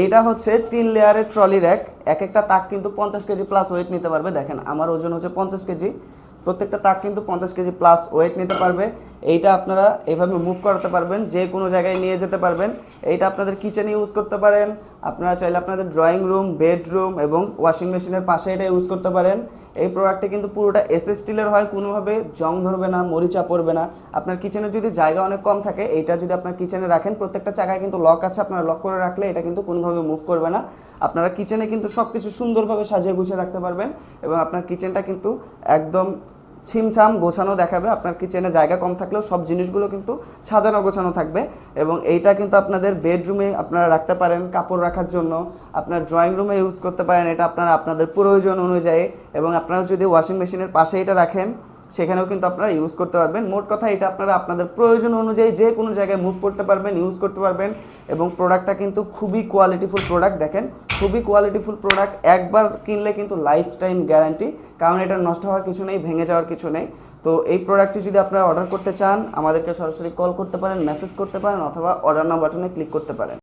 এইটা হচ্ছে তিন লেয়ারের ট্রলি র্যাক এক একটা তাক কিন্তু পঞ্চাশ কেজি প্লাস ওয়েট নিতে পারবে। দেখেন, আমার ওজন হচ্ছে পঞ্চাশ কেজি। প্রত্যেকটা তাক কিন্তু পঞ্চাশ কেজি প্লাস ওয়েট নিতে পারবে। এইটা আপনারা এভাবে মুভ করাতে পারবেন, যে কোনো জায়গায় নিয়ে যেতে পারবেন। এইটা আপনাদের কিচেনে ইউজ করতে পারেন। আপনারা চাইলে আপনাদের ড্রয়িং রুম বেডরুম এবং ওয়াশিং মেশিনের পাশে এটা ইউজ করতে পারেন। এই প্রোডাক্টটা কিন্তু পুরোটা এস স্টিলের হয়, কোনোভাবে জং ধরবে না, মরিচা পড়বে না। আপনার কিচেনে যদি জায়গা অনেক কম থাকে, এইটা যদি আপনার কিচেনে রাখেন, প্রত্যেকটা চাকায় কিন্তু লক আছে, আপনারা লক করে রাখলে এটা কিন্তু কোনোভাবে মুভ করবে না। আপনারা কিচেনে কিন্তু সব কিছু সুন্দরভাবে সাজিয়ে গুছিয়ে রাখতে পারবেন এবং আপনার কিচেনটা কিন্তু একদম ছিমছাম গোছানো দেখাবে, আপনার কিচেনে জায়গা কম থাকলেও সব জিনিসগুলো কিন্তু সাজানো গোছানো থাকবে এবং এইটা কিন্তু আপনাদের বেডরুমে আপনারা রাখতে পারেন কাপড় রাখার জন্য, আপনার ড্রয়িং রুমে ইউজ করতে পারেন, এটা আপনারা আপনাদের প্রয়োজন অনুযায়ী এবং আপনারা যদি ওয়াশিং মেশিনের পাশে এটা রাখেন সেখানেও কিন্তু আপনারা ইউজ করতে পারবেন। মোট কথা এটা আপনারা আপনাদের প্রয়োজন অনুযায়ী যে কোনো জায়গায় মুভ করতে পারবেন ইউজ করতে পারবেন এবং প্রোডাক্টটা কিন্তু খুবই কোয়ালিটিফুল প্রোডাক্ট দেখেন। খুবই কোয়ালিটিফুল প্রোডাক্ট একবার কিনলে কিন্তু লাইফ টাইম গ্যারান্টি কারণ এটা নষ্ট হওয়ার কিছু নেই, ভেঙে যাওয়ার কিছু নেই। তো এই প্রোডাক্টটি যদি আপনারা অর্ডার করতে চান, আমাদেরকে সরাসরি কল করতে পারেন মেসেজ করতে পারেন অথবা অর্ডার নাও বাটনে ক্লিক করতে পারেন।